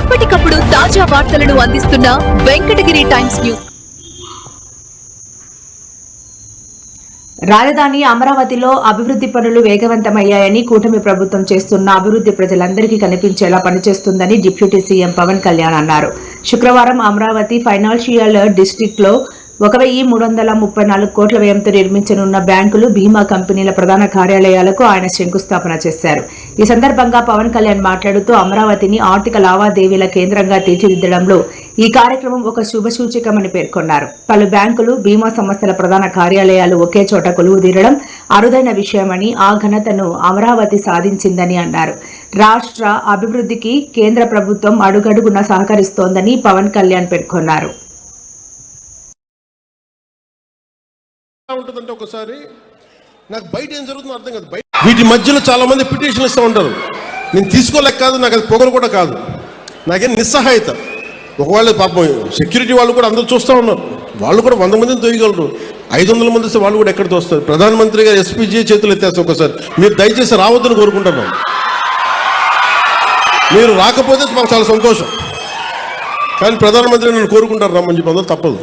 ఎప్పటికప్పుడు తాజా వార్తలను అందిస్తున్న వెంకటగిరి టైమ్స్ న్యూస్. రాజధాని అమరావతిలో అభివృద్ధి పనులు వేగవంతమయ్యాయని కూటమి ప్రభుత్వం చేస్తున్న అభివృద్ధి ప్రజలందరికీ కనిపించేలా పనిచేస్తుందని డిప్యూటీ సీఎం పవన్ కళ్యాణ్ అన్నారు. శుక్రవారం అమరావతి ఫైనాన్షియల్ డిస్టిక్లో ఒక వెయ్యి మూడు వందల ముప్పై నాలుగు కోట్ల వ్యయంతో నిర్మించనున్న బ్యాంకులు బీమా కంపెనీల ప్రధాన కార్యాలయాలకు ఆయన శంకుస్థాపన చేశారు. ఈ సందర్భంగా పవన్ కళ్యాణ్ మాట్లాడుతూ అమరావతిని ఆర్థిక లావాదేవీల కేంద్రంగా తీర్చిదిద్దడంలో ఈ కార్యక్రమం ఒక శుభసూచికమని పేర్కొన్నారు. పలు బ్యాంకులు బీమా సంస్థల ప్రధాన కార్యాలయాలు ఒకే చోట కొలువుదీరడం అరుదైన విషయమని ఆ ఘనతను అమరావతి సాధించిందని అన్నారు. రాష్ట్ర అభివృద్ధికి కేంద్ర ప్రభుత్వం అడుగడుగున సహకరిస్తోందని పవన్ కళ్యాణ్ పేర్కొన్నారు. ఉంటుందంటే ఒకసారి నాకు బయట ఏం జరుగుతుందో అర్థం కాదు. బయట వీటి మధ్యలో చాలా మంది పిటిషన్ ఇస్తూ ఉంటారు. నేను తీసుకోలేక కాదు నాకు అది పొగరు కూడా కాదు. నాకేం నిస్సహాయత. ఒకవేళ పాపం సెక్యూరిటీ వాళ్ళు కూడా అందరూ చూస్తూ ఉన్నారు. వాళ్ళు కూడా వంద మందిని తోయగలరు ఐదు వందల మంది వస్తే వాళ్ళు కూడా ఎక్కడ తోస్తారు? ప్రధానమంత్రి గారు ఎస్పీజీ చేతులు ఎత్తేస్తారు ఒకసారి. మీరు దయచేసి రావద్దని కోరుకుంటున్నాను మీరు రాకపోతే మాకు చాలా సంతోషం. కానీ ప్రధానమంత్రి నన్ను కోరుకుంటారు రమ్మని చెప్పి అందరూ తప్పదు.